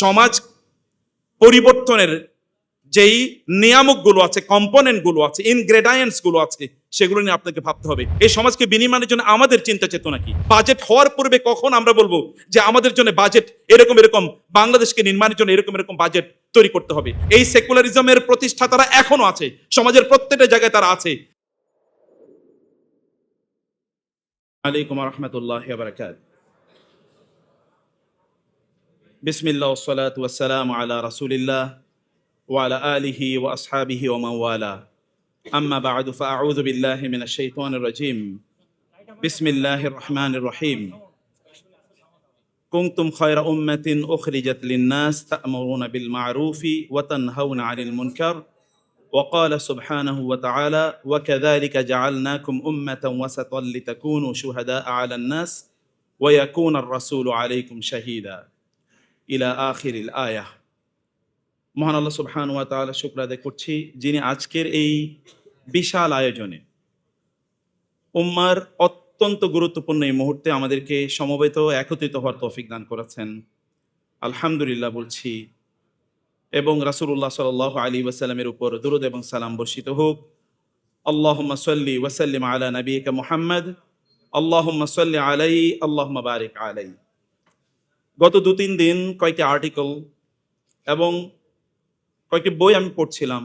সমাজ পরিবর্তনের যেই নিয়ামকগুলো আছে, কম্পোনেন্টগুলো আছে ইনগ্রেডিয়েন্টসগুলো আছে, সেগুলো নিয়ে আপনাকে ভাবতে হবে। এই সমাজকে বিনিময়ের জন্য আমাদের চিন্তা চেতনা কি? বাজেট হওয়ার পূর্বে কখন আমরা বলব যে আমাদের জন্য বাজেট এরকম এরকম, বাংলাদেশকে নির্মাণের জন্য এরকম এরকম বাজেট তৈরি করতে হবে? এই সেকুলারিজমের প্রতিষ্ঠাতারা এখনও আছে, সমাজের প্রত্যেকটা জায়গায় তারা আছে। আলাইকুম রহমতুল্লাহ বারকাত। بسم الله والصلاة والسلام على رسول الله وعلى آله وأصحابه ومن والاه أما بعد فأعوذ بالله من الشيطان الرجيم بسم الله الرحمن الرحيم كنتم خير أمة أخرجت للناس تأمرون بالمعروف وتنهون عن المنكر وقال سبحانه وتعالى وكذلك جعلناكم أمة وسطا لتكونوا شهداء على الناس ويكون الرسول عليكم شهيدا ইলা আখিরিল আয়া। মহান আল্লাহ সুবহান ওয়া তাআলা শুক্র আদায় করছি, যিনি আজকের এই বিশাল আয়োজনে। উম্মার অত্যন্ত গুরুত্বপূর্ণ এই মুহূর্তে আমাদেরকে সমবেত, একত্রিত হওয়ার তৌফিক দান করেছেন। আলহামদুলিল্লাহ বলছি। এবং রাসুল্লাহ সাল আলী ওয়াসাল্লামের উপর দুরুদ এবং সালাম বর্ষিত হোক। আল্লাহম্মা সাল্লি ওয়াসাল্লিম আলা নবীকা মুহাম্মদ। আল্লাহ সাল্লি আলাই আল্লাহ বারিক আলাই গত দু তিন দিন কয়েকটি আর্টিকেল এবং কয়েকটি বই আমি পড়ছিলাম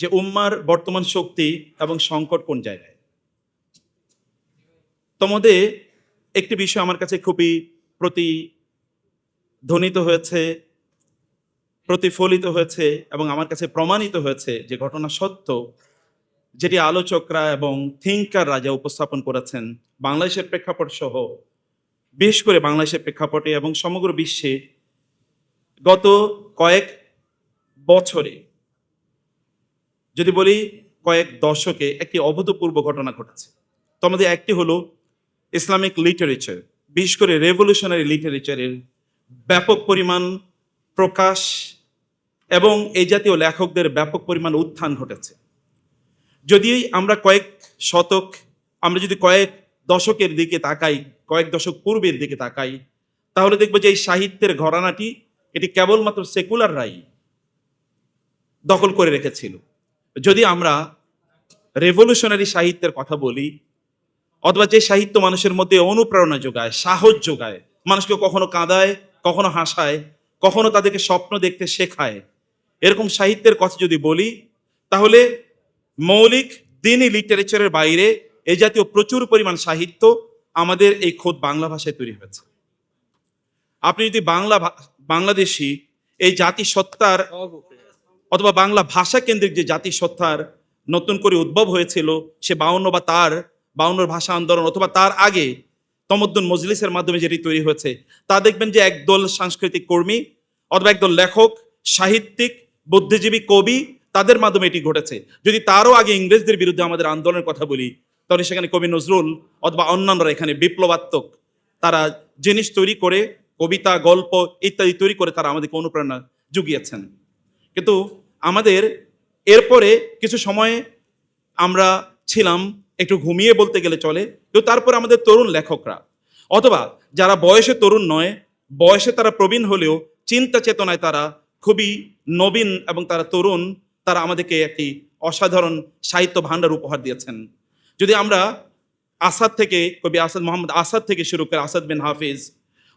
যে উম্মার বর্তমান শক্তি এবং সংকট কোন জায়গায়। তোমাদের একটি বিষয় আমার কাছে খুবই প্রতিধ্বনিত হয়েছে, প্রতিফলিত হয়েছে এবং আমার কাছে প্রমাণিত হয়েছে যে ঘটনা সত্য যেটি আলোচকরা এবং থিঙ্কাররা যা উপস্থাপন করেছেন, বাংলাদেশের প্রেক্ষাপট সহ বিশেষ করে বাংলাদেশের প্রেক্ষাপটে এবং সমগ্র বিশ্বে গত কয়েক বছরে, যদি বলি কয়েক দশকে একটি অভূতপূর্ব ঘটনা ঘটেছে। তোমাদের একটি হলো ইসলামিক লিটারেচার, বিশেষ করে রেভলিউশনারি লিটারেচারের ব্যাপক পরিমাণ প্রকাশ এবং এই জাতীয় লেখকদের ব্যাপক পরিমাণ উত্থান ঘটেছে। যদি আমরা কয়েক শতক, আমরা যদি কয়েক দশকের দিকে তাকাই কয়েক দশক পূর্বের দিকে তাকাই, তাহলে দেখব যে এই সাহিত্যের ঘরানাটি এটি কেবলমাত্র সেকুলার সেকুলাররাই দখল করে রেখেছিল। যদি আমরা রেভলিউশনারি সাহিত্যের কথা বলি, অথবা যে সাহিত্য মানুষের মধ্যে অনুপ্রেরণা যোগায়, সাহস যোগায়, মানুষকে কখনো কাঁদায়, কখনো হাসায়, কখনো তাদেরকে স্বপ্ন দেখতে শেখায়, এরকম সাহিত্যের কথা যদি বলি, তাহলে মৌলিক দিনই লিটারেচারের বাইরে এই জাতীয় প্রচুর পরিমাণ সাহিত্য আমাদের এই খোদ বাংলা ভাষায় তৈরি হয়েছে। আপনি যদি বাংলা বাংলাদেশি এই জাতিসত্তার অথবা বাংলা ভাষা কেন্দ্রিক যে জাতিসত্তার নতুন করে উদ্ভব হয়েছিল, সে বাউন্ন বা তার, বাউন্নর ভাষা আন্দোলন অথবা তার আগে তমদ্দুন মজলিসের মাধ্যমে যেটি তৈরি হয়েছে, তা দেখবেন যে একদল সাংস্কৃতিক কর্মী অথবা একদল লেখক, সাহিত্যিক, বুদ্ধিজীবী, কবি, তাদের মাধ্যমে এটি ঘটেছে। যদি তারও আগে ইংরেজদের বিরুদ্ধে আমাদের আন্দোলনের কথা বলি তাহলে সেখানে কবি নজরুল অথবা অন্যান্যরা এখানে বিপ্লবাত্মক। তারা জিনিস তৈরি করে, কবিতা, গল্প ইত্যাদি তৈরি করে তারা আমাদেরকে অনুপ্রেরণা জুগিয়েছেন। কিন্তু আমাদের এরপরে কিছু সময়ে আমরা ছিলাম, একটু ঘুমিয়ে বলতে গেলে চলে, কিন্তু তারপরে আমাদের তরুণ লেখকরা অথবা যারা বয়সে তরুণ নয়, বয়সে তারা প্রবীণ হলেও চিন্তা চেতনায় তারা খুবই নবীন এবং তারা তরুণ, তারা আমাদেরকে একটি অসাধারণ সাহিত্য ভাণ্ডার উপহার দিয়েছেন। যদি আমরা আসাদ থেকে কবি আসাদ মোহাম্মদ আসাদ থেকে শুরু করে আসাদ বিন হাফিজ,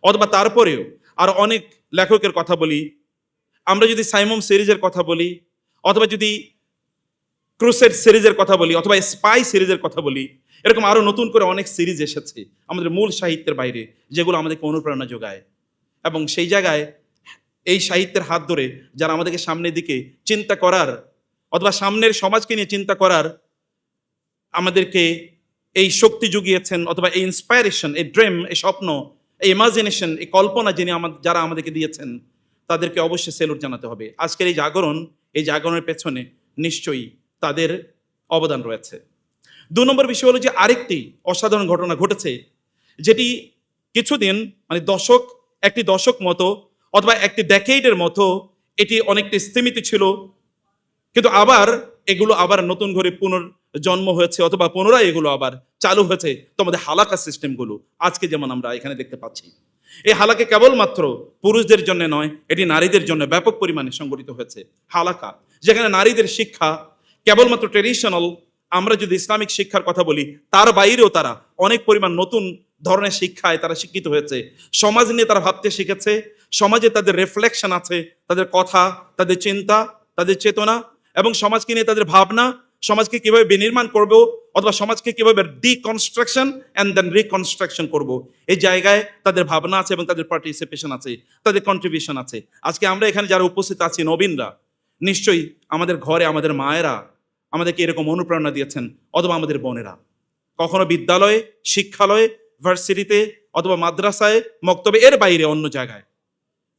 অথবা তারপরেও আর অনেক লেখকের কথা বলি, আমরা যদি সাইমম সিরিজের কথা বলি, অথবা যদি ক্রুসেড সিরিজের কথা বলি, অথবা স্পাই সিরিজের কথা বলি, এরকম আরও নতুন করে অনেক সিরিজ এসেছে আমাদের মূল সাহিত্যের বাইরে, যেগুলো আমাদেরকে অনুপ্রেরণা যোগায়। এবং সেই জায়গায় এই সাহিত্যের হাত ধরে যারা আমাদেরকে সামনের দিকে চিন্তা করার, অথবা সামনের সমাজকে নিয়ে চিন্তা করার আমাদেরকে এই শক্তি জুগিয়েছেন অথবা এই ইন্সপায়ারেশন এই ড্রিম এই স্বপ্ন, এই ইমাজিনেশন এই কল্পনা যিনি আমাদের যারা আমাদেরকে দিয়েছেন, তাদেরকে অবশ্যই সেলুট জানাতে হবে। আজকের এই জাগরণ, এই জাগরণের পেছনে নিশ্চয়ই তাদের অবদান রয়েছে। দু নম্বর বিষয় হলো যে আরেকটি অসাধারণ ঘটনা ঘটেছে, যেটি কিছুদিন মানে দশক, একটি দশক মতো অথবা একটি ডেকেইডের মতো এটি অনেকটি স্থিমিত ছিল, কিন্তু আবার এগুলো আবার নতুন করে পুনর্জন্ম হয়েছে অথবা পুনরায় এগুলো আবার চালু হয়েছে তোমাদের হালাকা সিস্টেমগুলো। আজকে যেমন আমরা এখানে দেখতে পাচ্ছি। এই হালাকে কেবলমাত্র পুরুষদের জন্য নয়, এটি নারীদের জন্য ব্যাপক পরিমাণে সংগঠিত হয়েছে। হালাকা, যেখানে নারীদের শিক্ষা কেবলমাত্র ট্রেডিশনাল আমরা যদি ইসলামিক শিক্ষার কথা বলি, তার বাইরেও তারা অনেক পরিমাণ নতুন ধরনের শিক্ষায় তারা শিক্ষিত হয়েছে। সমাজ নিয়ে তারা ভাবতে শিখেছে, সমাজে তাদের রিফ্লেকশন আছে, তাদের কথা, তাদের চিন্তা, তাদের চেতনা এবং সমাজকে নিয়ে তাদের ভাবনা, সমাজকে কীভাবে বিনির্মাণ করব অথবা সমাজকে কীভাবে ডিকনস্ট্রাকশন অ্যান্ড দেন রিকনস্ট্রাকশন করব, এই জায়গায় তাদের ভাবনা আছে এবং তাদের পার্টিসিপেশন আছে, তাদের কন্ট্রিবিউশন আছে। আজকে আমরা এখানে যারা উপস্থিত আছি, নবীনরা, নিশ্চয়ই আমাদের ঘরে আমাদের মায়েরা আমাদেরকে এরকম অনুপ্রেরণা দিয়েছেন অথবা আমাদের বোনেরা। কখনো বিদ্যালয়ে, শিক্ষালয়ে, ভার্সিটিতে অথবা মাদ্রাসায় মক্তবে এর বাইরে অন্য জায়গায়।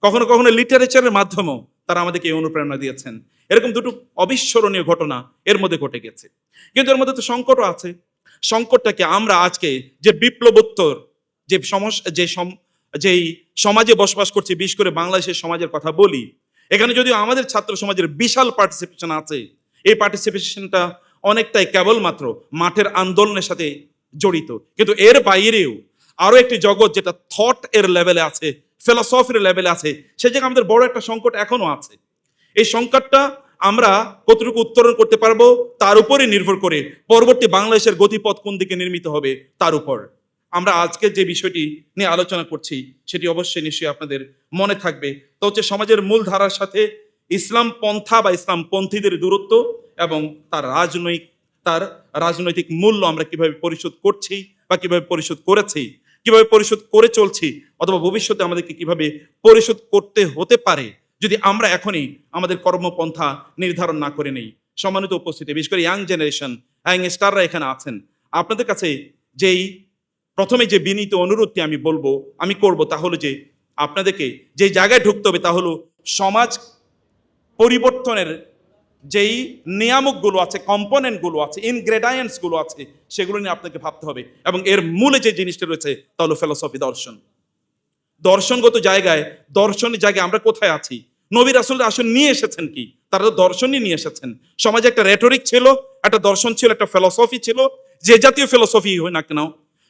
কখনো কখনো লিটারেচারের মাধ্যমেও তারা আমাদেরকে এই অনুপ্রেরণা দিয়েছেন। এরকম দুটো অবিস্মরণীয় ঘটনা এর মধ্যে ঘটে গেছে। কিন্তু এর মধ্যে তো সংকটও আছে। সংকটটাকে আমরা আজকে যে বিপ্লবোত্তর, যে সমস্যা যে যেই সমাজে বসবাস করছি, বিশেষ করে বাংলাদেশের সমাজের কথা বলি, এখানে যদিও আমাদের ছাত্র সমাজের বিশাল পার্টিসিপেশন আছে, এই পার্টিসিপেশনটা অনেকটাই কেবলমাত্র মাঠের আন্দোলনের সাথে জড়িত। কিন্তু এর বাইরেও আরও একটি জগৎ যেটা থট এর লেভেলে আছে ফিলসফির লেভেলে আছে। সে জায়গায় আমাদের বড় একটা সংকট এখনও আছে। এই সংকটটা আমরা কতটুকু উত্তরণ করতে পারব তার উপরে নির্ভর করে পরবর্তী বাংলাদেশের গতিপথ কোন দিকে নির্মিত হবে তার উপর। আমরা আজকে যে বিষয়টি নিয়ে আলোচনা করছি, সেটি অবশ্যই নিশ্চয়ই আপনাদের মনে থাকবে। তো হচ্ছে সমাজের মূল ধারার সাথে ইসলাম পন্থা বা ইসলাম পন্থীদের দূরত্ব এবং তার রাজনৈতিক তার রাজনৈতিক মূল্য আমরা কীভাবে পরিশোধ করছি বা কীভাবে পরিশোধ করেছি কীভাবে পরিশোধ করে চলছি অথবা ভবিষ্যতে আমাদেরকে কীভাবে পরিশোধ করতে হতে পারে, যদি আমরা এখনই আমাদের কর্মপন্থা নির্ধারণ না করে নেই। সম্মানিত উপস্থিতি, বিশেষ করে ইয়াং জেনারেশন ইয়াং স্টাররা এখানে আছেন। আপনাদের কাছে যেই, প্রথমে যে বিনীত অনুরোধটি আমি বলব, আমি করব তা হলো যে আপনাদেরকে যে জায়গায় ঢুকতে হবে তা হলো সমাজ পরিবর্তনের যেই নিয়ামকগুলো আছে, কম্পোনেন্টগুলো আছে ইনগ্রেডিয়েন্টসগুলো আছে, সেগুলো নিয়ে আপনাকে ভাবতে হবে। এবং এর মূলে যে জিনিসটা রয়েছে, তা হলো ফিলসফি দর্শন। দর্শনগত জায়গায়, দর্শনের জায়গায় আমরা কোথায় আছি? নবীর আসলে আসলে নিয়ে এসেছেন কি? তারা তো দর্শনই নিয়ে এসেছেন। সমাজে একটা রেটরিক ছিল, একটা দর্শন ছিল, একটা ফিলসফি ছিল, যে জাতীয় ফিলসফি হয় না কেন,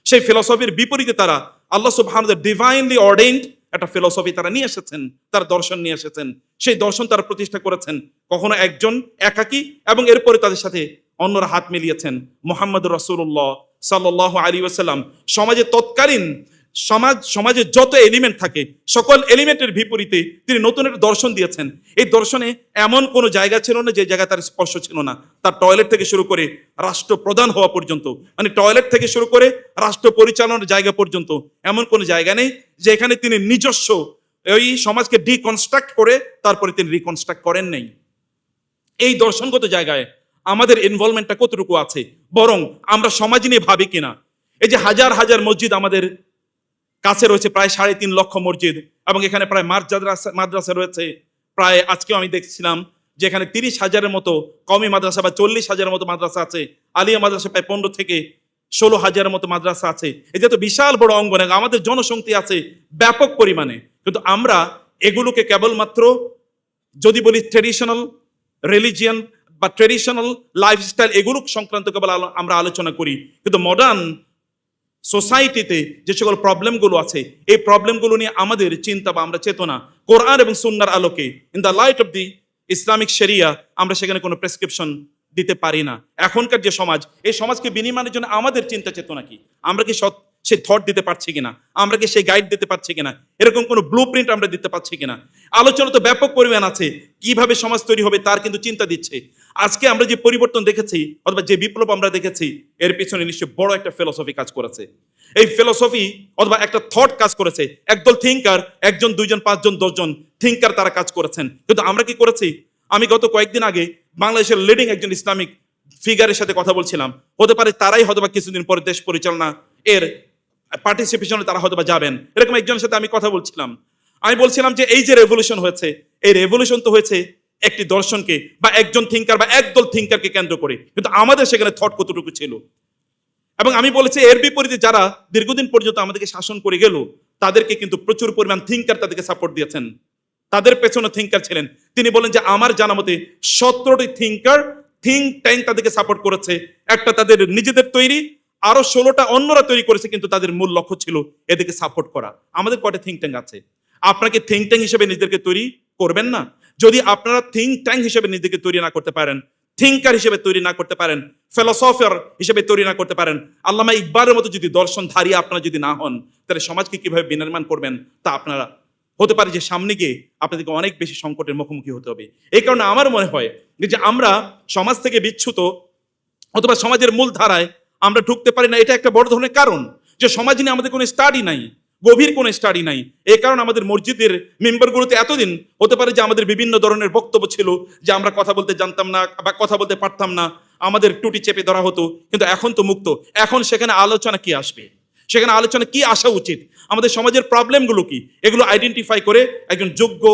সেই ফিলসফির বিপরীতে তারা আল্লাহ সুবহান ডিভাইনলি অর্ডেন্ড একটা ফিলসফি তারা নিয়ে এসেছেন, তার দর্শন নিয়ে এসেছেন। সেই দর্শন তারা প্রতিষ্ঠা করেছেন। কখনো একজন একাকি এবং এরপরে তাদের সাথে অন্যরা হাত মিলিয়েছেন। মোহাম্মদ রসুল্লাহ সাল্লাহ আলী ওসাল্লাম সমাজে তৎকালীন সমাজ, সমাজে যত এলিমেন্ট থাকে, সকল এলিমেন্টের বিপরীতে তিনি নতুন একটা দর্শন দিয়েছেন। এই দর্শনে এমন কোনো জায়গা ছিল না যে জায়গায় তার স্পর্শ ছিল না। তার টয়লেট থেকে শুরু করে রাষ্ট্র প্রধান হওয়া পর্যন্ত মানে টয়লেট থেকে শুরু করে রাষ্ট্র পরিচালনার জায়গা পর্যন্ত এমন কোনো জায়গা নেই যে এখানে তিনি নিজস্ব ওই সমাজকে ডিকনস্ট্রাক্ট করে তারপরে তিনি রিকনস্ট্রাক্ট করেন নেই। এই দর্শনগত জায়গায় আমাদের ইনভলভমেন্টটা কতটুকু আছে? বরং আমরা সমাজ নিয়ে ভাবি কিনা? এই যে হাজার হাজার মসজিদ আমাদের কাছে রয়েছে প্রায় সাড়ে তিন লক্ষ মসজিদ এবং এখানে প্রায় মাদ্রাসা মাদ্রাসা রয়েছে। প্রায় আজকেও আমি দেখছিলাম যে এখানে তিরিশ হাজারের মতো কমি মাদ্রাসা বা চল্লিশ হাজারের মতো মাদ্রাসা আছে। আলিয়া মাদ্রাসা প্রায় পনেরো থেকে ষোলো হাজারের মতো মাদ্রাসা আছে। এটা তো বিশাল বড় অঙ্গন আমাদের জনসংখ্যা আছে ব্যাপক পরিমাণে। কিন্তু আমরা এগুলোকে কেবলমাত্র যদি বলি ট্রেডিশনাল রিলিজিয়ান বা ট্রেডিশনাল লাইফস্টাইল এগুলো সংক্রান্ত কেবল আমরা আলোচনা করি। কিন্তু মডার্ন সোসাইটিতে যে সকল প্রবলেমগুলো আছে, এই প্রবলেমগুলো নিয়ে আমাদের চিন্তা বা আমরা চেতনা, কোরআন এবং সুন্নার আলোকে in the light of the Islamic sharia আমরা সেখানে কোনো প্রেসক্রিপশন দিতে পারি না। এখনকার যে সমাজ, এই সমাজকে বিনিময়ের জন্য আমাদের চিন্তা চেতনা কি? আমরা কি সেই থট দিতে পারছি কিনা? আমরা কি সেই গাইড দিতে পারছি কিনা? এরকম কোনো ব্লু প্রিন্ট আমরা দিতে পারছি কিনা? আলোচনা তো ব্যাপক পরিমাণ আছে। কীভাবে সমাজ তৈরি হবে তার কিন্তু চিন্তা দিচ্ছে। আজকে আমরা যে পরিবর্তন দেখেছি, অথবা যে বিপ্লব আমরা দেখেছি, এর পিছনে নিশ্চয় বড় একটা ফিলসফি কাজ করেছে। এই ফিলসফি অথবা একটা থট কাজ করেছে। একদল থিঙ্কার একজন, দুইজন, পাঁচজন, দশজন থিঙ্কার তারা কাজ করেছেন। কিন্তু আমরা কি করেছি? আমি গত কয়েকদিন আগে বাংলাদেশের লিডিং একজন ইসলামিক ফিগারের সাথে কথা বলছিলাম। হতে পারে তারাই হয়তোবা কিছুদিন পরে দেশ পরিচালনা এর পার্টিসিপেশনে তারা হয়তোবা যাবেন। এরকম একজনের সাথে আমি কথা বলছিলাম। আমি বলছিলাম যে এই যে রেভলিউশন হয়েছে, এই রেভলিউশন তো হয়েছে একটি দর্শনকে বা একজন থিঙ্কার বা একদল থিঙ্কারকে কেন্দ্র করে। কিন্তু আমাদের সেখানে থট কতটুকু ছিল? এবং আমি বলেছি, এর বিপরীতে যারা দীর্ঘদিন পর্যন্ত আমাদেরকে শাসন করে গেল, তাদেরকে কিন্তু প্রচুর পরিমাণ থিঙ্কার তাদেরকে সাপোর্ট দিয়েছেন। তাদের পেছনে থিঙ্কার ছিলেন। তিনি বলেন যে, আমার জানা মতে সতেরোটি থিঙ্কার থিঙ্ক ট্যাঙ্ক তাদেরকে সাপোর্ট করেছে। একটা তাদের নিজেদের তৈরি আরও ষোলোটা অন্যরা তৈরি করেছে, কিন্তু তাদের মূল লক্ষ্য ছিল এদেরকে সাপোর্ট করা। আমাদের কয়টা থিঙ্ক ট্যাঙ্ক আছে? আপনাকে থিঙ্ক ট্যাঙ্ক হিসেবে নিজেদেরকে তৈরি করবেন না? যদি আপনারা থিঙ্ক ট্যাঙ্ক হিসেবে নিজেকে তৈরি না করতে পারেন থিঙ্কার হিসেবে তৈরি না করতে পারেন ফিলোসফার হিসেবে তৈরি না করতে পারেন, আল্লামা ইকবালের মতো যদি দর্শন ধারিয়ে আপনারা যদি না হন, তাহলে সমাজকে কীভাবে বিনির্মাণ করবেন তা আপনারা হতে পারে যে সামনে গিয়ে আপনাদেরকে অনেক বেশি সংকটের মুখোমুখি হতে হবে। এই কারণে আমার মনে হয় যে আমরা সমাজ থেকে বিচ্যুত অথবা সমাজের মূল ধারায় আমরা ঢুকতে পারি না। এটা একটা বড় ধরনের কারণ যে সমাজ নিয়ে আমাদের কোনো স্টাডি নাই, গভীর কোনো স্টাডি নাই। এই কারণে আমাদের মসজিদের মেম্বারগুলোতে এতদিন হতে পারে যে আমাদের বিভিন্ন ধরনের বক্তব্য ছিল যে আমরা কথা বলতে জানতাম না বা কথা বলতে পারতাম না, আমাদের টুটি চেপে ধরা হতো, কিন্তু এখন তো মুক্ত। এখন সেখানে আলোচনা কি আসবে? সেখানে আলোচনা কি আসা উচিত? আমাদের সমাজের প্রবলেমগুলো কি? এগুলো আইডেন্টিফাই করে একজন যোগ্য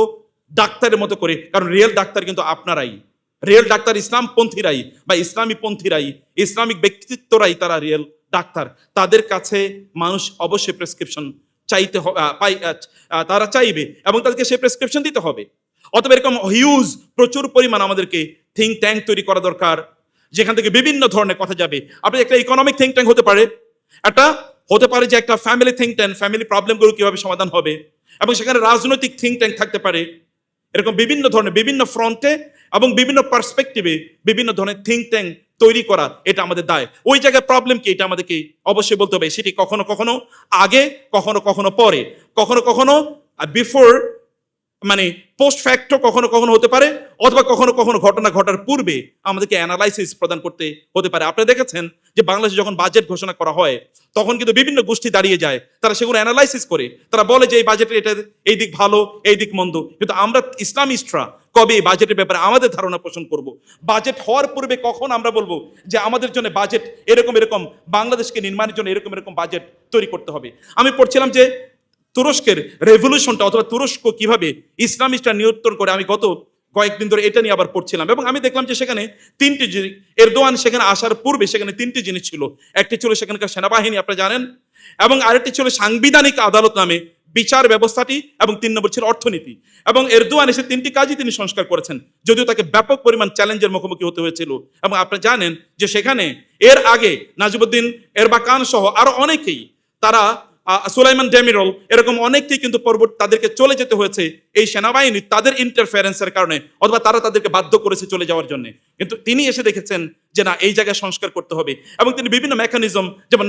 ডাক্তারের মতো করে, কারণ রিয়েল ডাক্তার কিন্তু আপনারাই। রিয়েল ডাক্তার ইসলাম পন্থীরাই বা ইসলামী পন্থীরাই ইসলামিক ব্যক্তিত্বরাই তারা রিয়েল ডাক্তার তাদের কাছে মানুষ অবশ্যই প্রেসক্রিপশন চাইতে পাই তারা চাইবে এবং তাদেরকে সেই প্রেসক্রিপশন দিতে হবে। অথবা এরকম হিউজ প্রচুর পরিমাণ আমাদেরকে থিঙ্ক ট্যাঙ্ক তৈরি করা দরকার, যেখান থেকে বিভিন্ন ধরনের কথা যাবে। আপনি একটা ইকোনমিক থিঙ্ক ট্যাঙ্ক হতে পারে, একটা হতে পারে যে একটা ফ্যামিলি থিঙ্ক ট্যাঙ্ক ফ্যামিলি প্রবলেমগুলো কীভাবে সমাধান হবে এবং সেখানে রাজনৈতিক থিঙ্ক ট্যাঙ্ক থাকতে পারে। এরকম বিভিন্ন ধরনের, বিভিন্ন ফ্রন্টে এবং বিভিন্ন পার্সপেক্টিভে বিভিন্ন ধরনের থিঙ্ক ট্যাঙ্ক তৈরি করা এটা আমাদের দায়। ওই জায়গায় প্রবলেম কি? এটা আমাদেরকে অবশ্যই বলতে হবে। সেটি কখনো কখনো আগে, কখনো কখনো পরে। কখনো কখনো বিফোর মানে পোস্ট ফ্যাক্টও কখনো কখনো হতে পারে, অথবা কখনো কখনো ঘটনা ঘটার পূর্বে আমাদেরকে অ্যানালাইসিস প্রদান করতে হতে পারে। আপনি দেখেছেন যে বাংলাদেশে যখন বাজেট ঘোষণা করা হয়, তখন কিন্তু বিভিন্ন গোষ্ঠী দাঁড়িয়ে যায়। তারা সেগুলো অ্যানালাইসিস করে। তারা বলে যে এই বাজেটের এটা এই দিক ভালো, এই দিক মন্দ। কিন্তু আমরা ইসলামিস্টরা কবে এই বাজেটের ব্যাপারে আমাদের ধারণা পোষণ করব? বাজেট হওয়ার পূর্বে কখন আমরা বলব যে আমাদের জন্য বাজেট এরকম এরকম, বাংলাদেশকে নির্মাণের জন্য এরকম এরকম বাজেট তৈরি করতে হবে? আমি পড়ছিলাম যে তুরস্কের রেভলিউশনটা অথবা তুরস্ক কীভাবে ইসলামিস্টরা নিয়ন্ত্রণ করে, আমি গত কয়েকদিন ধরে এটা নিয়ে আবার পড়ছিলাম। এবং আমি দেখলাম যে সেখানে তিনটি জিনিস এরদোয়ান সেখানে আসার পূর্বে সেখানে তিনটি জিনিস ছিল। একটি ছিল সেখানকার সেনাবাহিনী, আপনারা জানেন, এবং আরেকটি ছিল সাংবিধানিক আদালত নামে বিচার ব্যবস্থাটি, এবং তিন নম্বর ছিল অর্থনীতি। এবং এরদোয়ান এসে তিনটি কাজই তিনি সংস্কার করেছেন, যদিও তাকে ব্যাপক পরিমাণ চ্যালেঞ্জের মুখোমুখি হতে হয়েছিল। এবং আপনি জানেন যে সেখানে এর আগে নাজিবুদ্দিন এরবাকান সহ আরও অনেকেই তারা সুলাইমান ডেমিরল এরকম অনেককেই কিন্তু পরবর্তী তাদেরকে চলে যেতে হয়েছে এই সেনাবাহিনী তাদের ইন্টারফারেন্সের কারণে, অথবা তারা তাদেরকে বাধ্য করেছে চলে যাওয়ার জন্য। কিন্তু তিনি এসে দেখেছেন যে না, এই জায়গায় সংস্কার করতে হবে। এবং তিনি বিভিন্ন মেকানিজম যেমন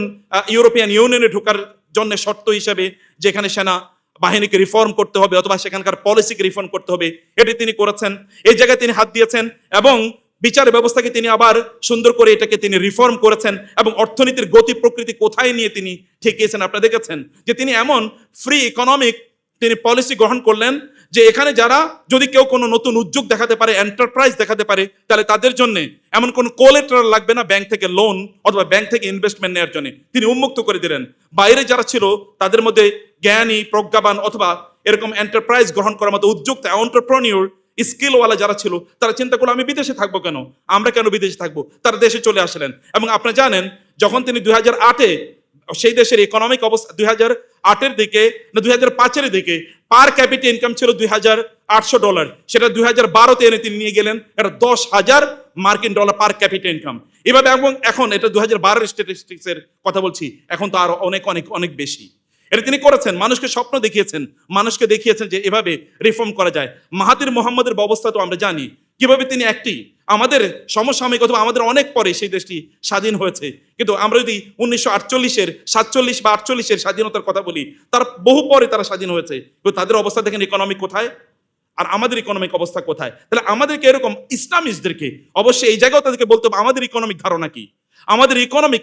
ইউরোপিয়ান ইউনিয়নে ঢোকার জন্য শর্ত হিসেবে যেখানে সেনা বাহিনীকে রিফর্ম করতে হবে, অথবা সেখানকার পলিসিকে রিফর্ম করতে হবে, এটি তিনি করেছেন। এই জায়গায় তিনি হাত দিয়েছেন এবং বিচার ব্যবস্থাকে তিনি আবার সুন্দর করে এটাকে তিনি রিফর্ম করেছেন এবং অর্থনীতির গতি প্রকৃতি কোথায় নিয়ে তিনি ঠেকিয়েছেন আপনারা দেখেছেন যে তিনি এমন ফ্রি ইকোনমিক তিনি পলিসি গ্রহণ করলেন যে এখানে যারা যদি কেউ কোনো নতুন উদ্যোগ দেখাতে পারে এন্টারপ্রাইজ দেখাতে পারে, তাহলে তাদের জন্য এমন কোনো কোলেটারাল লাগবে না ব্যাংক থেকে লোন অথবা ব্যাংক থেকে ইনভেস্টমেন্ট নেওয়ার জন্য। তিনি উন্মুক্ত করে দিলেন। বাইরে যারা ছিল, তাদের মধ্যে জ্ঞানী, প্রজ্ঞাবান অথবা এরকম এন্টারপ্রাইজ গ্রহণ করার মতো উদ্যোক্তা অন্টারপ্রনিওর স্কিলওয়ালা যারা ছিল, তারা চিন্তা করল, আমি বিদেশে থাকব কেন? আমরা কেন বিদেশে থাকব? তারা দেশে চলে আসলেন। এবং আপনারা জানেন, যখন তিনি দুই হাজার আটে সেই দেশের ইকোনমিক অবস্থা, দুই হাজার আটের দিকে না, দুই হাজার পাঁচের দিকে পার ক্যাপিটা ইনকাম ছিল দুই হাজার আটশো ডলার সেটা দুই হাজার বারোতে এনে তিনি নিয়ে গেলেন এটা দশ হাজার মার্কিন ডলার পার ক্যাপিটা ইনকাম এভাবে এবং এখন, এটা দু হাজার বারোর স্ট্যাটিস্টিক্সের কথা বলছি, এখন তো আরও অনেক অনেক অনেক বেশি। এটা তিনি করেছেন। মানুষকে স্বপ্ন দেখিয়েছেন। মানুষকে দেখিয়েছেন যে এভাবে রিফর্ম করা যায়। মাহাতির মোহাম্মদের ব্যবস্থা তো আমরা জানি। কীভাবে তিনি একটি, আমাদের সমসাময়িক অথবা আমাদের অনেক পরে সেই দেশটি স্বাধীন হয়েছে। কিন্তু আমরা যদি উনিশশো আটচল্লিশের, সাতচল্লিশ বা আটচল্লিশের স্বাধীনতার কথা বলি, তার বহু পরে তারা স্বাধীন হয়েছে। কিন্তু তাদের অবস্থা দেখেন ইকোনমিক কোথায়? আর আমাদের ইকোনমিক অবস্থা কোথায়? তাহলে আমাদেরকে এরকম ইসলামিস্টদেরকে অবশ্যই এই জায়গাও তাদেরকে বলতে হবে, আমাদের ইকোনমিক ধারণা কি? আমাদের ইকোনমিক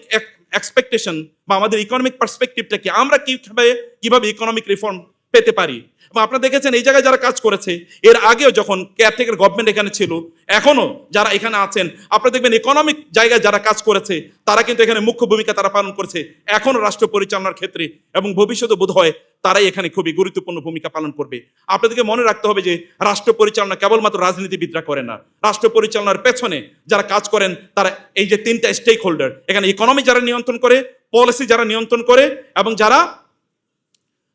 এক্সপেকটেশন বা আমাদের ইকোনমিক পার্সপেক্টিভটা কি? আমরা কীভাবে কীভাবে ইকোনমিক রিফর্ম পেতে পারি। এবং আপনারা দেখেছেন এই জায়গায় যারা কাজ করেছে, এর আগেও যখন কেয়ারটেকার গভর্নমেন্ট এখানে ছিল এখনও যারা এখানে আছেন, আপনারা দেখবেন ইকোনমিক জায়গায় যারা কাজ করেছে, তারা কিন্তু এখানে মুখ্য ভূমিকা তারা পালন করেছে। এখনও রাষ্ট্র পরিচালনার ক্ষেত্রে এবং ভবিষ্যতে বোধ হয় তারাই এখানে খুবই গুরুত্বপূর্ণ ভূমিকা পালন করবে। আপনাদেরকে মনে রাখতে হবে যে রাষ্ট্র পরিচালনা কেবলমাত্র রাজনীতিবিদরা করে না। রাষ্ট্র পরিচালনার পেছনে যারা কাজ করেন, তারা এই যে তিনটা স্টেক হোল্ডার এখানে ইকোনমি যারা নিয়ন্ত্রণ করে পলিসি যারা নিয়ন্ত্রণ করে, এবং যারা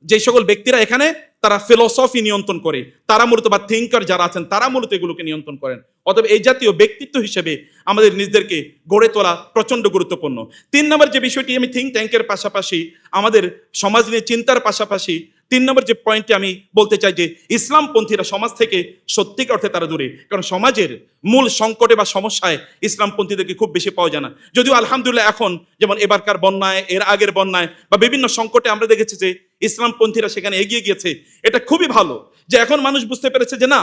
যে সকল ব্যক্তিরা এখানে, তারা ফিলসফি নিয়ন্ত্রণ করে। তারা মূলত বা থিঙ্কার যারা আছেন, তারা মূলত এগুলোকে নিয়ন্ত্রণ করেন। অতএব এই জাতীয় ব্যক্তিত্ব হিসেবে আমাদের নিজেদেরকে গড়ে তোলা প্রচণ্ড গুরুত্বপূর্ণ। তিন নম্বর যে বিষয়টি আমি থিঙ্ক ট্যাঙ্কের পাশাপাশি, আমাদের সমাজ নিয়ে চিন্তার পাশাপাশি, তিন নম্বর যে পয়েন্টটি আমি বলতে চাই যে, ইসলামপন্থীরা সমাজ থেকে সত্যিকার অর্থে তারা দূরে। কারণ সমাজের মূল সংকটে বা সমস্যায় ইসলামপন্থীদেরকে খুব বেশি পাওয়া যায় না। যদিও আলহামদুলিল্লাহ এখন, যেমন এবারকার বন্যায়, এর আগের বন্যায়, বা বিভিন্ন সংকটে আমরা দেখেছি যে ইসলামপন্থীরা সেখানে এগিয়ে গিয়েছে। এটা খুবই ভালো যে এখন মানুষ বুঝতে পেরেছে যে না,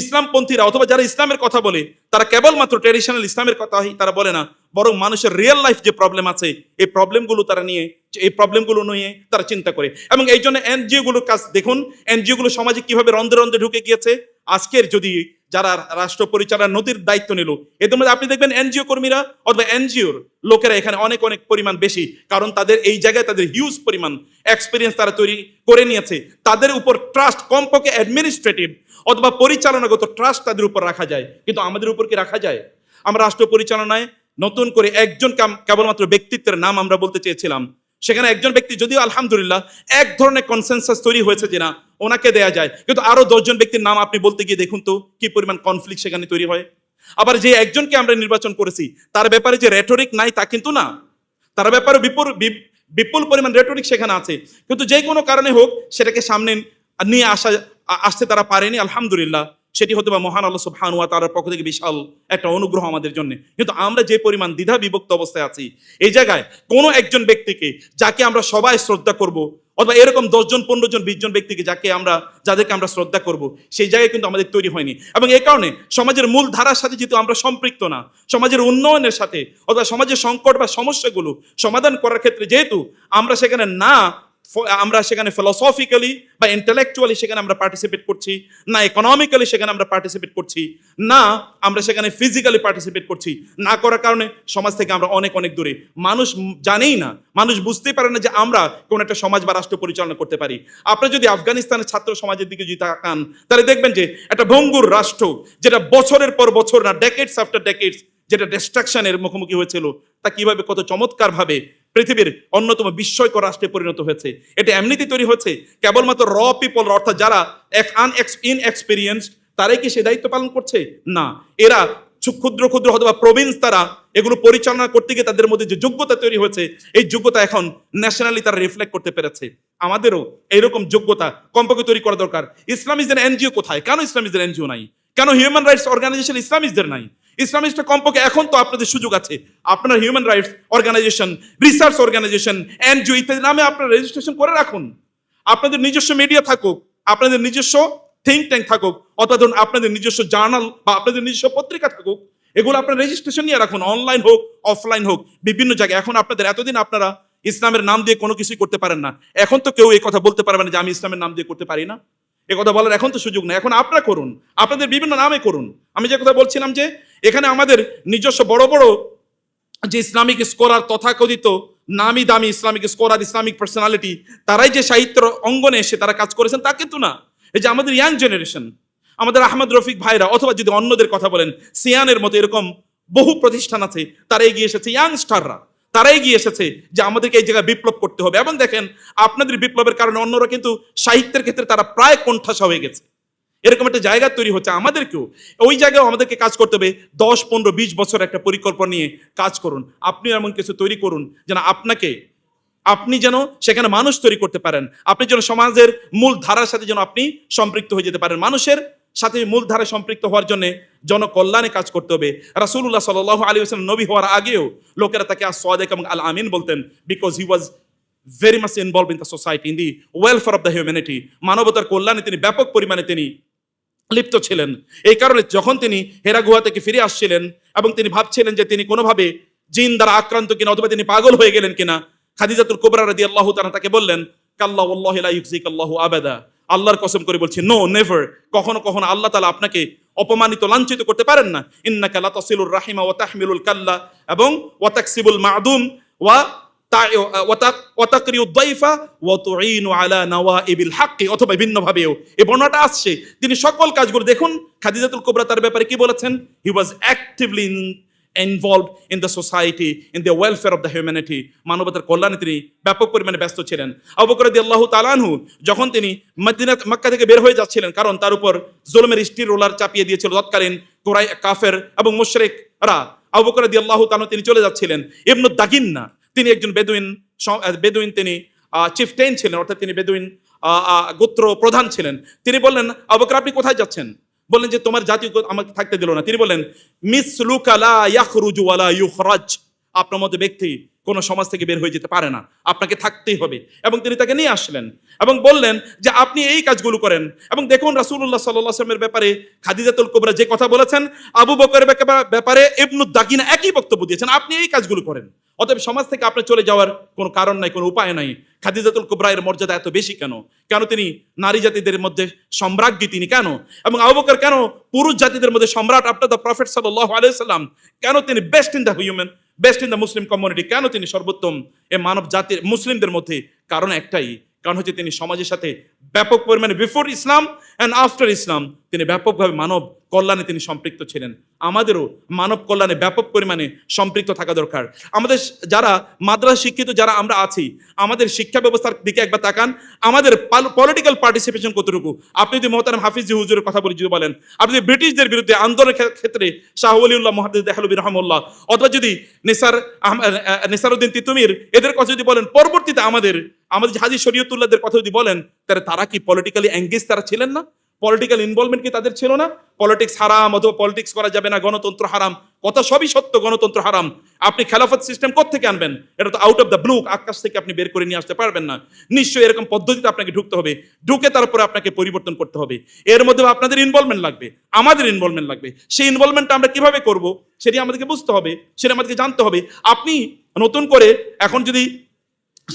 ইসলামপন্থীরা অথবা যারা ইসলামের কথা বলে, তারা কেবলমাত্র ট্রেডিশনাল ইসলামের কথাই তারা বলে না, বরং মানুষের রিয়েল লাইফ যে প্রবলেম আছে, এই প্রবলেমগুলো তারা নিয়ে, এই প্রবলেমগুলো নিয়ে তারা চিন্তা করে। এবং এই জন্য এনজিও গুলোর কাজ দেখুন এনজিওগুলো সমাজে কীভাবে রন্ধে রন্ধে ঢুকে গিয়েছে, আজকের যদি যারা রাষ্ট্র পরিচালনার নদীর দায়িত্ব নিল। এদের মধ্যে আপনি দেখবেন এনজিও কর্মীরা অথবা এনজিওর লোকেরা এখানে অনেক অনেক পরিমাণ বেশি। কারণ তাদের এই জায়গায় তাদের হিউজ পরিমাণ এক্সপিরিয়েন্স তারা তৈরি করে নিয়েছে। তাদের উপর ট্রাস্ট কমপক্ষে অ্যাডমিনিস্ট্রেটিভ অথবা পরিচালনাগত ট্রাস্ট তাদের উপর রাখা যায়। কিন্তু আমাদের উপর কি রাখা যায়? আমরা রাষ্ট্র পরিচালনায় নতুন করে একজন কেবলমাত্র ব্যক্তিত্বের নাম আমরা বলতে চেয়েছিলাম। সেখানে একজন ব্যক্তি যদিও আলহামদুলিল্লাহ এক ধরনের কনসেনসাস তৈরি হয়েছে যে না, ওনাকে দেয়া যায়। কিন্তু আরও দশজন ব্যক্তির নাম আপনি বলতে গিয়ে দেখুন তো, কি পরিমাণ কনফ্লিক্ট সেখানে তৈরি হয়। আবার যে একজনকে আমরা নির্বাচন করেছি, তার ব্যাপারে যে রেটরিক নাই তা কিন্তু না। তার ব্যাপারে বিপুল বিপুল পরিমাণ রেটরিক সেখানে আছে। কিন্তু যে কোনো কারণে হোক, সেটাকে সামনে নিয়ে আসা আসতে তারা পারেনি, আলহামদুলিল্লাহ। সেটি হতে বা মহান আল্লাহ সুবহান ওয়া তাআলার পক্ষ থেকে বিশাল একটা অনুগ্রহ আমাদের জন্য। কিন্তু আমরা যে পরিমাণ দ্বিধা বিভক্ত অবস্থায় আছি, এই জায়গায় কোনো একজন ব্যক্তিকে যাকে আমরা সবাই শ্রদ্ধা করব, অথবা এরকম দশজন পনেরো জন বিশ জন ব্যক্তিকে যাকে আমরা, যাদেরকে আমরা শ্রদ্ধা করব, সেই জায়গায় কিন্তু আমাদের তৈরি হয়নি। এবং এই কারণে সমাজের মূল ধারার সাথে যেহেতু আমরা সম্পৃক্ত না, সমাজের উন্নয়নের সাথে, অথবা সমাজের সংকট বা সমস্যাগুলো সমাধান করার ক্ষেত্রে যেহেতু আমরা সেখানে না আমরা সেখানে ফিলোসফিক্যালি বা ইন্টেলেকচুয়ালি সেখানে আমরা পার্টিসিপেট করছি, না ইকোনমিক্যালি সেখানে আমরা পার্টিসিপেট করছি, না আমরা সেখানে ফিজিক্যালি পার্টিসিপেট করছি, না করার কারণে সমাজ থেকে আমরা অনেক অনেক দূরে। মানুষ জানেই না, মানুষ বুঝতেই পারে না যে আমরা কোন একটা সমাজ বা রাষ্ট্র পরিচালনা করতে পারি। আপনারা যদি আফগানিস্তানের ছাত্র সমাজের দিকে যদি তাকান, তাহলে দেখবেন যে একটা ভঙ্গুর রাষ্ট্র যেটা বছরের পর বছর না ডেকেটস আফটার ডেকেটস যেটা ডিস্ট্রাকশনের মুখোমুখি হয়েছিল, তা কীভাবে কত চমৎকার ভাবে পৃথিবীর অন্যতম বিস্ময়কর রাষ্ট্রে পরিণত হয়েছে। এটা এমনিতে তৈরি হচ্ছে কেবলমাত্র র পিপল অর্থাৎ যারা এক ইনএক্সপিরিয়েন্স তারাই কি সে দায়িত্ব পালন করছে? না। এরা ক্ষুদ্র ক্ষুদ্র অথবা প্রভিন্স তারা এগুলো পরিচালনা করতে গিয়ে তাদের মধ্যে যে যোগ্যতা তৈরি হয়েছে, এই যোগ্যতা এখন ন্যাশনালি তারা রিফ্লেক্ট করতে পেরেছে। আমাদেরও এইরকম যোগ্যতা কমপক্ষে তৈরি করা দরকার। ইসলামিজদের এনজিও কোথায়? কেন ইসলামিজদের এনজিও নাই? কেন হিউম্যান রাইটস অর্গানাইজেশন ইসলামিজদের নাই? ইসলামিস্টটা কমপক্ষে এখন তো আপনাদের সুযোগ আছে। আপনার human rights organisation research organisation NGO ইত্যাদি নামে আপনার রেজিস্ট্রেশন করে রাখুন। আপনাদের নিজস্ব মিডিয়া থাকুক, আপনাদের নিজস্ব থিঙ্ক ট্যাঙ্ক থাকুক অথবা ধরুন আপনাদের নিজস্ব জার্নাল বা আপনাদের নিজস্ব পত্রিকা থাকুক, এগুলো আপনার রেজিস্ট্রেশন নিয়ে রাখুন অনলাইন হোক অফলাইন হোক, বিভিন্ন জায়গায়। এখন আপনাদের এতদিন আপনারা ইসলামের নাম দিয়ে কোনো কিছুই করতে পারেন না। এখন তো কেউ এই কথা বলতে পারবে না যে আমি ইসলামের নাম দিয়ে করতে পারি না। এ কথা বলার এখন তো সুযোগ নেই। এখন আপনারা করুন। আপনাদের বিভিন্ন নামে করুন। আমি যে কথা বলছিলাম যে, এখানে আমাদের নিজস্ব বড় বড় যে ইসলামিক স্কোরার তথাকথিত নামি দামি ইসলামিক স্কোরার ইসলামিক পার্সোনালিটি তারাই যে সাহিত্য অঙ্গনে এসে তারা কাজ করেছেন, তা কিন্তু না। এই যে আমাদের ইয়াং জেনারেশন আমাদের আহমদ রফিক ভাইরা অথবা যদি অন্যদের কথা বলেন, সিয়ানের মতো এরকম বহু প্রতিষ্ঠান আছে, তারা এগিয়ে এসেছে ইয়াংস্টাররা তারা গিয়ে এসেছে যে আমাদেরকে এই জায়গায় বিপ্লব করতে হবে। এবং দেখেন, আপনাদের বিপ্লবের কারণে অন্যরা কিন্তু সাহিত্যের ক্ষেত্রে তারা প্রায় কোণঠাসা হয়ে গেছে। এরকম একটা জায়গা তৈরি হচ্ছে আমাদেরকেও। ওই জায়গায় আমাদেরকে কাজ করতে হবে। দশ, পনেরো, বিশ বছর একটা পরিকল্পনা নিয়ে কাজ করুন। আপনি এমন কিছু তৈরি করুন যেন আপনাকে, আপনি যেন সেখানে মানুষ তৈরি করতে পারেন। আপনি যেন সমাজের মূল ধারার সাথে যেন আপনি সম্পৃক্ত হয়ে যেতে পারেন। মানুষের সাথে মূলধারে সম্পৃক্ত হওয়ার জন্য জনকল্যাণে কাজ করতে হবে। রাসুল্লাহ সাল আলী হোসেন নবী হওয়ার আগেও লোকেরা তাকে আস সাদেক এবং আল আমিন বলতেন because he was very much involve in the society in the welfare of the humanity মানবতার কল্যাণে তিনি ব্যাপক পরিমাণে তিনি লিপ্ত ছিলেন। এই কারণে যখন তিনি হেরা গুহা থেকে ফিরে আসছিলেন এবং তিনি ভাবছিলেন যে তিনি কোনোভাবে জিন দ্বারা আক্রান্ত কিনা অথবা তিনি পাগল হয়ে গেলেন কিনা, খাদিজাতুল কুবরা রাদি আল্লাহ তারা তাকে বললেন, কাল্লা আল্লাহ ইউজিক আল্লাহ আবেদা। আল্লাহর কসম করে বলছি নো নেভার কখনো কখনো আল্লাহ তালা আপনাকে অপমানিত, লাঞ্ছিত করতে পারেন না। ইন্নাকা লা তাসিলুর রাহিমা ওয়া তাহমিলুল কাল্লা এবং ওয়া তাকসিবুল মাদুম ওয়া অথবা বর্ণনাটা আসছে। তিনি সকল কাজগুলো দেখুন। খাদিজাতুল কুবরা তার ব্যাপারে কি বলেছেন? He was actively involve in the society in the welfare of the humanity মানবতার কল্যাণে তিনি ব্যাপক পরিমাণে ব্যস্ত ছিলেন। আবকর আল্লাহ তালানহু যখন তিনি মদিনা, মক্কা থেকে বের হয়ে যাচ্ছিলেন, কারণ তার উপর জুলমের স্টির রোলার চাপিয়ে দিয়েছিল তৎকালীন কোরাই কাফের এবং মুশরিকরা, আবু বকর রাদিয়াল্লাহু তাআলা তিনি চলে যাচ্ছিলেন। ইবনু দাগিন্না তিনি একজন বেদুইন বেদুইন তিনি চিফটেন ছিলেন, অর্থাৎ তিনি বেদুইন গোত্র প্রধান ছিলেন। তিনি বললেন, আবু বকর, আপনি কোথায় যাচ্ছেন? বললেন যে তোমার জাতীয় আমাকে থাকতে দিল না। তিনি বলেন মিস লুকালা ইয়াখরুজু ওয়ালা ইউখরাজ। আপনার মতো ব্যক্তি কোন সমাজ থেকে বের হয়ে যেতে পারে না। আপনাকে থাকতেই হবে। এবং তিনি তাকে নিয়ে আসলেন এবং বললেন যে, আপনি এই কাজগুলো করেন। এবং দেখুন আলাইহি ওয়াসাল্লামের ব্যাপারে খাদিজাতুল কুবরা যে কথা বলেছেন, আবু বকরের ব্যাপারে- ইবনু দাগিনা একই বক্তব্য দিয়েছেন, আপনি এই কাজগুলো করেন। অতএব সমাজ থেকে আপনি চলে যাওয়ার কোনো কারণ নাই, কোনো উপায় নাই। খাদিজাতুল কুবরা এর মর্যাদা এত বেশি কেন? কেন তিনি নারী জাতিদের মধ্যে সম্রাজ্ঞী তিনি কেন? এবং আবু বকর কেন পুরুষ জাতিদের মধ্যে সম্রাট আফটার দ্য প্রফেট সাল্লাল্লাহু আলাইহি সাল্লাম কেন তিনি best in the human best in the Muslim community. কেন তিনি সর্বোত্তম এ মানব জাতির, মুসলিমদের মধ্যে? কারণ একটাই, কারণ হচ্ছে তিনি সমাজের সাথে ব্যাপক পরিমাণে, before Islam and after Islam তিনি ব্যাপকভাবে মানব কল্যাণে তিনি সম্পৃক্ত ছিলেন। আমাদেরও মানব কল্যাণে ব্যাপক পরিমাণে সম্পৃক্ত থাকা দরকার। আমাদের যারা মাদ্রাসা শিক্ষিত, যারা আমরা আছি, আমাদের শিক্ষা ব্যবস্থার দিকে একবার তাকান। আমাদের পলিটিক্যাল পার্টিসিপেশন কতটুকু? আপনি যদি মোহতারাম হাফিজ হুজুরের কথা বলি যদি বলেন, আপনি যদি ব্রিটিশদের বিরুদ্ধে আন্দোলনের ক্ষেত্রে শাহ আলিউল্লাহ মহাদিস দেহালবী রহমুল্লাহ, অথবা যদি নিসার নিসারউদ্দিন তিতুমির এদের কথা যদি বলেন, পরবর্তীতে আমাদের আমাদের হাজি শরীয়তুল্লাহদের কথা যদি বলেন, তাহলে তারা কি পলিটিক্যালি এঙ্গেজ তারা ছিলেন না? পলিটিক্যাল ইনভলভমেন্ট কি তাদের ছিল না? পলিটিক্স হারাম অথবা পলিটিক্স করা যাবে না, গণতন্ত্র হারাম। কথা সবই সত্য, গণতন্ত্র হারাম। আপনি খেলাফত সিস্টেম থেকে আনবেন? এটা তো আউট অফ দ্য ব্লু আকাশ থেকে আপনি বের করে নিয়ে আসতে পারবেন না। নিশ্চয়ই এরকম পদ্ধতিতে আপনাকে ঢুকতে হবে। ঢুকে তারপরে আপনাকে পরিবর্তন করতে হবে। এর মধ্যে আপনাদের ইনভলভমেন্ট লাগবে, আমাদের ইনভলভমেন্ট লাগবে। সেই ইনভলভমেন্টটা আমরা কীভাবে করব? সেটি আমাদেরকে বুঝতে হবে, সেটা আমাদেরকে জানতে হবে। আপনি নতুন করে এখন যদি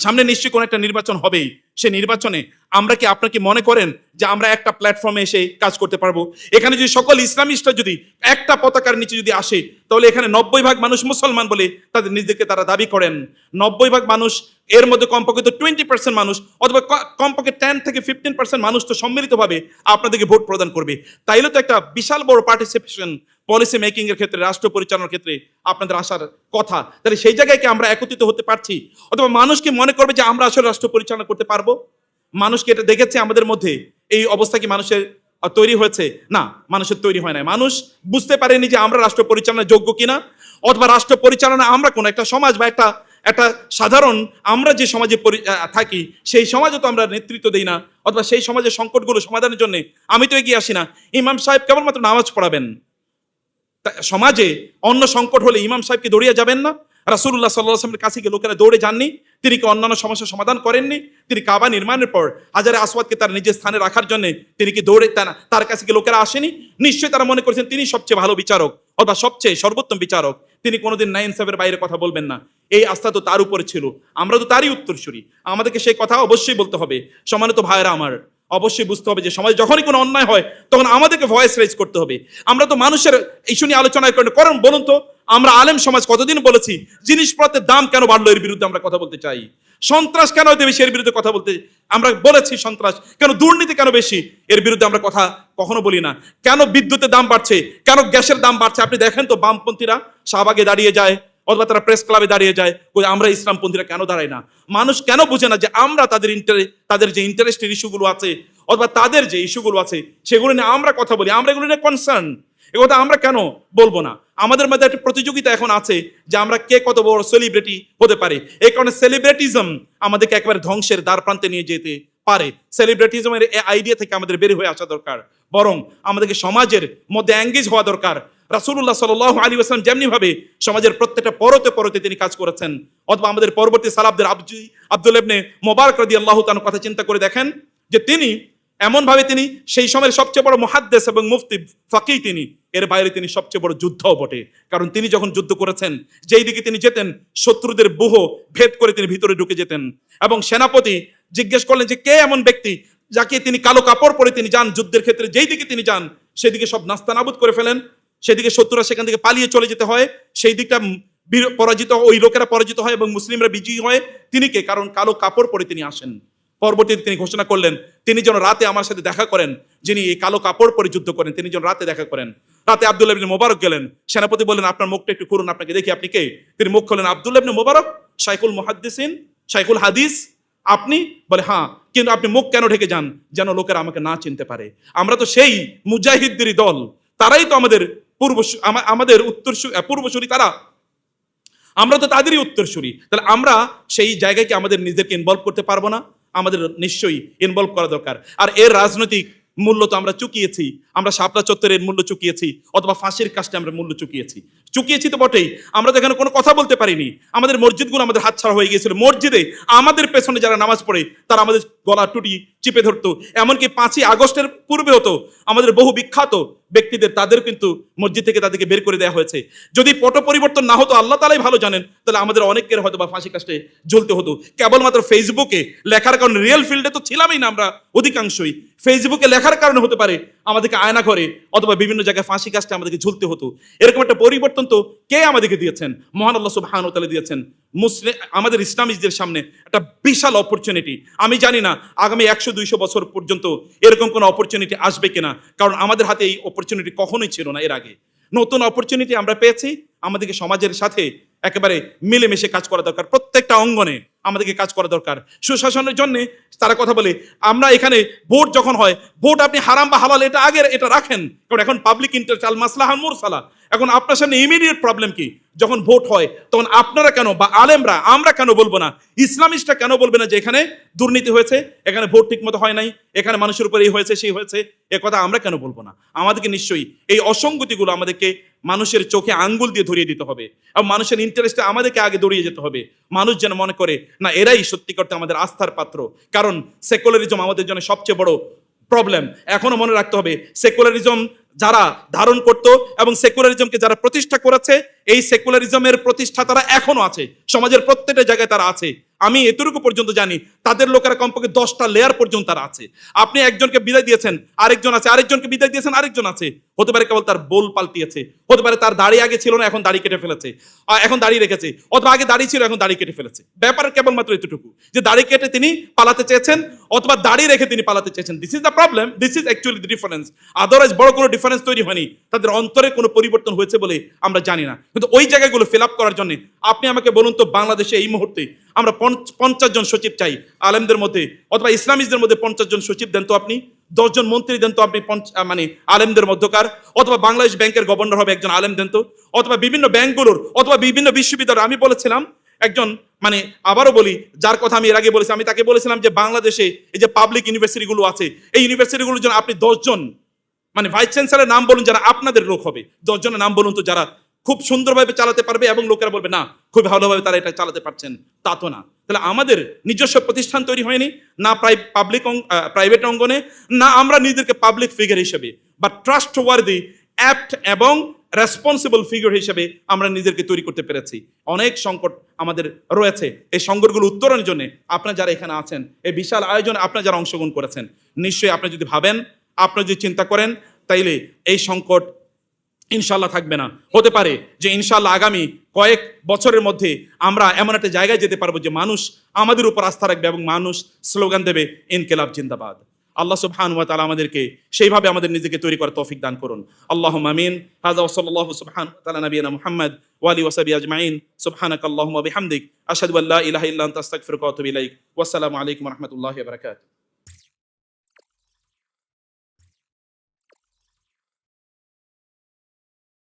সামনে নিশ্চয়ই কোনো একটা নির্বাচন হবেই। সে নির্বাচনে আমরা কি আপনাকে মনে করেন যে আমরা একটা প্ল্যাটফর্মে এসে কাজ করতে পারব? এখানে যদি সকল ইসলামিস্টরা যদি একটা পতাকার নিচে যদি আসে, তাহলে এখানে নব্বই ভাগ মানুষ মুসলমান বলে তাদের নিজেদেরকে তারা দাবি করেন। নব্বই ভাগ মানুষ, এর মধ্যে কমপক্ষে তো টোয়েন্টি পার্সেন্ট মানুষ, অথবা কমপক্ষে টেন থেকে ফিফটিন পার্সেন্ট মানুষ তো সম্মিলিতভাবে আপনাদেরকে ভোট প্রদান করবে। তাইলে তো একটা বিশাল বড় পার্টিসিপেশন পলিসি মেকিংয়ের ক্ষেত্রে, রাষ্ট্র পরিচালনার ক্ষেত্রে আপনাদের আসার কথা। তাহলে সেই জায়গায় কি আমরা একত্রিত হতে পারছি? অথবা মানুষ কি মনে করবে যে আমরা আসলে রাষ্ট্র পরিচালনা করতে পারব? মানুষ কি এটা দেখেছে আমাদের মধ্যে? এই অবস্থা কি মানুষের তৈরি হয়েছে? না, মানুষের তৈরি হয় না মানুষ বুঝতে পারেনি যে আমরা রাষ্ট্র পরিচালনার যোগ্য কিনা। অথবা রাষ্ট্র পরিচালনা আমরা কোন একটা সমাজ বা একটা একটা সাধারণ আমরা যে সমাজে থাকি, সেই সমাজে তো আমরা নেতৃত্ব দিই না। অথবা সেই সমাজের সংকটগুলো সমাধানের জন্য আমি তো এগিয়ে আসি না। ইমাম সাহেব কেবলমাত্র নামাজ পড়াবেন। সমাজে অন্য সংকট হলে ইমাম সাহেবকে দৌড়িয়ে যাবেন না? রাসুল্লাহ সাল্লাহ আসলামের কাছে গিয়ে লোকেরা দৌড়ে যাননি, তিনি কি অন্যান্য সমস্যার সমাধান করেননি? তিনি কাবা নির্মাণের পর হাজারে আসওয়াদকে তার নিজের স্থানে রাখার জন্য তিনি কি দৌড়ে তার কাছে গিয়ে লোকেরা আসেনি? নিশ্চয়ই তারা মনে করছেন তিনি সবচেয়ে ভালো বিচারক অথবা সবচেয়ে সর্বোত্তম বিচারক। তিনি কোনোদিন নাইন সাহেবের বাইরে কথা বলবেন না। এই আস্থা তো তার উপরে ছিল। আমরা তো তারই উত্তরসূরি। আমাদেরকে সেই কথা অবশ্যই বলতে হবে। সমানত ভাইরা আমার অবশ্যই বুঝতে হবে যে সমাজে যখনই কোনো অন্যায় হয়, তখন আমাদেরকে ভয়েস রেজ করতে হবে। আমরা তো মানুষের ইস্যু নিয়ে আলোচনা করেন বলুন তো, আমরা আলেম সমাজ কতদিন বলেছি, জিনিসপত্রের দাম কেন বাড়লো এর বিরুদ্ধে আমরা কথা বলতে চাই? সন্ত্রাস কেন হতে বেশি এর বিরুদ্ধে কথা বলতে? আমরা বলেছি সন্ত্রাস। কেন দুর্নীতি কেন বেশি? এর বিরুদ্ধে আমরা কথা কখনো বলি না। কেন বিদ্যুতের দাম বাড়ছে? কেন গ্যাসের দাম বাড়ছে? আপনি দেখেন তো বামপন্থীরা শাহবাগে দাঁড়িয়ে যায়। অথবা তারা প্রেস ক্লাবে দাঁড়িয়ে যায় আমরা ইসলামপন্থীরা কেন দাঁড়াই না? মানুষ কেন বুঝে না যে আমরা তাদের তাদের যে ইন্টারেস্টের ইস্যুগুলো আছে, অথবা তাদের যে ইস্যুগুলো আছে, সেগুলো নিয়ে আমরা কথা বলি, আমরা এগুলো নিয়ে কনসার্ন এ কথা আমরা কেন বলব না? আমাদের মধ্যে একটা প্রতিযোগিতা এখন আছে যে আমরা কে কত বড় সেলিব্রিটি হতে পারে। এই কারণে সেলিব্রিটিজম আমাদেরকে একেবারে ধ্বংসের দ্বার প্রান্তে নিয়ে যেতে পারে। সেলিব্রিটিজমের এই আইডিয়া থেকে আমাদের বের হয়ে আসা দরকার। বরং আমাদেরকে সমাজের মধ্যে অ্যাঙ্গেজ হওয়া দরকার। রাসূলুল্লাহ সাল আলী আসলাম যেমনি ভাবে সমাজের প্রত্যেকটা পরতে পরতে তিনি কাজ করেছেন, অথবা আমাদের পরবর্তী সালাবদের আবজু আব্দুল ইবনে মোবারক রাদিয়াল্লাহু তাআলার কথা চিন্তা করে দেখেন যে তিনি এমন ভাবে তিনি সেই সময়ের সবচেয়ে বড় মুহাদ্দেস এবং মুফতি ফাকি তিনি। এর বাইরে তিনি সবচেয়ে বড় যুদ্ধও বটে। কারণ তিনি যখন যুদ্ধ করেছেন, যেই দিকে তিনি যেতেন, শত্রুদের বুহ ভেদ করে তিনি ভিতরে ঢুকে যেতেন। এবং সেনাপতি জিজ্ঞেস করলেন যে কে এমন ব্যক্তি যাকে তিনি কালো কাপড় পরে তিনি যান, যুদ্ধের ক্ষেত্রে যেই দিকে তিনি যান, সেদিকে সব নাস্তানাবুদ করে ফেলেন। সেদিকে শত্রুরা সেখান থেকে পালিয়ে চলে যেতে হয়। সেই দিকটা পরাজিত, ওই লোকেরা পরাজিত হয় এবং মুসলিমরা বিজয়ী হয় তিনি কে? কারণ কালো কাপড় পরে তিনি আসেন। পরবর্তীতে তিনি ঘোষণা করলেন, তিনি যেন রাতে আমার সাথে দেখা করেন, যিনি এই কালো কাপড় পরে যুদ্ধ করেন, তিনি যেন রাতে দেখা করেন। রাতে আব্দুল্লাহ ইবনে মোবারক গেলেন, সেনাপতি বললেন, আপনার মুখটা একটু করুন আপনাকে দেখি, আপনি কে? তিনি মুখ খোলেন আব্দুল্লাহ ইবনে মোবারক, শাইখুল মুহাদ্দিসিন, শাইখুল হাদিস, আপনি? বলে হ্যাঁ কিন্তু আপনি মুখ কেন ঢেকে যান? যেন লোকেরা আমাকে না চিনতে পারে। আমরা তো সেই মুজাহিদদেরই দল, তারাই তো আমাদের পূর্ব আমাদের উত্তর পূর্বসূরি তারা। আমরা তো তাদেরই উত্তরসূরি তাহলে আমরা সেই জায়গায় কি আমাদের নিজেদেরকে ইনভলভ করতে পারব না? আমাদের নিশ্চয়ই ইনভলভ করা দরকার। আর এর রাজনৈতিক মূল্য তো আমরা চুকিয়েছি। আমরা শাপলা চত্বরের মূল্য চুকিয়েছি অথবা ফাঁসির কাজটা আমরা মূল্য চুকিয়েছি। চুকিয়েছি তো বটেই। আমরা তো এখানে কোনো কথা বলতে পারিনি। আমাদের মসজিদগুলো আমাদের হাতছাড়া হয়ে গিয়েছিল। মসজিদে আমাদের পেছনে যারা নামাজ পড়ে, তারা আমাদের গলা টুটি চিপে ধরতো। এমনকি পাঁচই আগস্টের পূর্বে হতো, আমাদের বহু বিখ্যাত ব্যক্তিদের, তাদের কিন্তু মসজিদ থেকে তাদেরকে বের করে দেওয়া হয়েছে। যদি পট পরিবর্তন না হতো, আল্লাহ তালাই ভালো জানেন, তাহলে আমাদের অনেকের হয়তো বা ফাঁসি কাস্টে জ্বলতে হতো। কেবলমাত্র ফেসবুকে লেখার কারণে রিয়েল ফিল্ডে তো ছিলামই না আমরা অধিকাংশই। ফেসবুকে লেখার কারণে হতে পারে আমাদেরকে আয়না করে, অথবা বিভিন্ন জায়গায় ফাঁসি কাজটা আমাদেরকে ঝুলতে হতো। এরকম একটা পরিবর্তন তো কে আমাদেরকে দিয়েছেন? মহান আল্লাহ সুবহানাহু ওয়া তাআলা দিয়েছেন। মুসলিম আমাদের ইসলামিকদের সামনে একটা বিশাল অপরচুনিটি আমি জানি না আগামী একশো, দুইশো বছর পর্যন্ত এরকম কোনো অপরচুনিটি আসবে কিনা, কারণ আমাদের হাতে এই অপরচুনিটি কখনোই ছিল না এর আগে। নতুন অপরচুনিটি আমরা পেয়েছি। আমাদেরকে সমাজের সাথে একেবারে মিলেমিশে কাজ করা দরকার। প্রত্যেকটা অঙ্গনে আমাদেরকে কাজ করা দরকার। সুশাসনের জন্য তারা কথা বলে, আমরা এখানে ভোট যখন হয়, ভোট আপনি হারাম বা হালাল এটা আগের, এটা রাখেন। কারণ এখন পাবলিক ইন্টার চাল মাসলাহান মুরসালা এখন আপনার সামনে ইমিডিয়েট প্রবলেম কি? যখন ভোট হয়, তখন আপনারা কেন বা আলেমরা, আমরা কেন বলব না? ইসলামিস্টরা কেন বলবে না যে এখানে দুর্নীতি হয়েছে, এখানে ভোট ঠিকমতো হয় নাই, এখানে মানুষের উপর এই হয়েছে, সেই হয়েছে? এ কথা আমরা কেন বলব না? আমাদেরকে নিশ্চয়ই এই অসঙ্গতিগুলো আমাদেরকে মানুষের চোখে আঙ্গুল দিয়ে ধরিয়ে দিতে হবে। এবং মানুষের ইন্টারেস্টে আমাদেরকে আগে দৌড়িয়ে যেতে হবে। মানুষ যেন মনে করে, না, এরাই সত্যি করতে আমাদের আস্থার পাত্র। কারণ সেকুলারিজম আমাদের জন্য সবচেয়ে বড় প্রবলেম এখনও মনে রাখতে হবে সেকুলারিজম যারা ধারণ করত এবং সেকুলারিজমকে যারা প্রতিষ্ঠা করেছে, এই সেকুলারিজমের প্রতিষ্ঠাতারা এখনও আছে। সমাজের প্রত্যেকটা জায়গায় তারা আছে। আমি এতটুকু পর্যন্ত জানি, তাদের লোকেরা কমপক্ষে দশটা লেয়ার পর্যন্ত তারা আছে। আপনি একজনকে বিদায় দিয়েছেন, আরেকজন আছে, আরেকজনকে বিদায় দিয়েছেন, আরেকজন আছে। হতে পারে কেবল তার বোল পাল্টিয়েছে, হতে পারে তার দাড়ি আগে ছিল না, এখন দাড়ি কেটে ফেলেছে এখন দাড়ি রেখেছে, অথবা আগে দাড়ি ছিল, এখন দাড়ি কেটে ফেলেছে। ব্যাপার কেবলমাত্র এতটুকু, যে দাড়ি কেটে তিনি পালাতে চেয়েছেন, অথবা দাড়ি রেখে তিনি পালাতে চেয়েছেন। This is the problem this is actually the difference otherwise বড় কোনো ডিফারেন্স তৈরি হয়নি। তাদের অন্তরে কোনো পরিবর্তন হয়েছে বলে আমরা জানি না। কিন্তু ওই জায়গাগুলো ফিল আপ করার জন্য আপনি আমাকে বলুন তো, বাংলাদেশে এই মুহূর্তে আমরা পঞ্চ- পঞ্চাশ জন সচিব চাই, আলেমদের মধ্যে, অথবা ইসলামিকদের মধ্যে পঞ্চাশ জন সচিব দেন তো আপনি দশজন মন্ত্রী দেন তো আপনি মানে আলেমদের মধ্যকার, অথবা বাংলাদেশ ব্যাংকের গভর্নর হবে একজন আলেম দেন তো, অথবা বিভিন্ন ব্যাংকগুলোর অথবা বিভিন্ন বিশ্ববিদ্যালয়, আমি বলেছিলাম, একজন মানে আবারও বলি, যার কথা আমি এর আগে বলেছি, আমি তাকে বলেছিলাম যে বাংলাদেশে এই যে পাবলিক ইউনিভার্সিটিগুলো আছে, এই ইউনিভার্সিটিগুলোর জন্য আপনি দশজন মানে ভাইস চ্যান্সেলারের নাম বলুন যারা আপনাদের লোক হবে দশজনের নাম বলুন তো যারা খুব সুন্দরভাবে চালাতে পারবে এবং লোকেরা বলবে, না, খুব ভালোভাবে তারা এটা চালাতে পারছেন। তা তো না। তাহলে আমাদের নিজস্ব প্রতিষ্ঠান তৈরি হয়নি, না প্রাই পাবলিক প্রাইভেট অঙ্গনে, না আমরা নিজেদেরকে পাবলিক ফিগার হিসেবে বা ট্রাস্ট ওয়ার্দি অ্যাপ্ট এবং রেসপন্সিবল ফিগার হিসেবে আমরা নিজেদেরকে তৈরি করতে পেরেছি। অনেক সংকট আমাদের রয়েছে এই সংকটগুলো উত্তরণের জন্য। আপনারা যারা এখানে আছেন, এই বিশাল আয়োজনে আপনারা যারা অংশগ্রহণ করেছেন, নিশ্চয়ই আপনি যদি ভাবেন আপনারা যদি চিন্তা করেন, তাইলে এই সংকট ইনশাল্লাহ থাকবে না। হতে পারে যে ইনশাল্লাহ আগামী কয়েক বছরের মধ্যে আমরা এমন একটা জায়গায় যেতে পারব যে মানুষ আমাদের উপর আস্থা রাখবে এবং মানুষ স্লোগান দেবে, ইনকেলাব জিন্দাবাদ। আল্লাহ সুবহান ওয়া তাআলা আমাদেরকে সেইভাবে আমাদের নিজেকে তৈরি করার তৌফিক দান করুন। আল্লাহুম্মা আমিন। হাযা ওয়া সাল্লাল্লাহু সুবহান ওয়া তাআলা নবিয়ানা মুহাম্মদ ওয়া আজমাইন। সুবহানাকাল্লাহুম্মা বিহামদিক। আশহাদু আল্লা ইলাহা ইল্লা আনতা, আস্তাগফিরুকা ওয়া আলাইকুম রাহমাতুল্লাহি ওয়া বারাকাতুহু।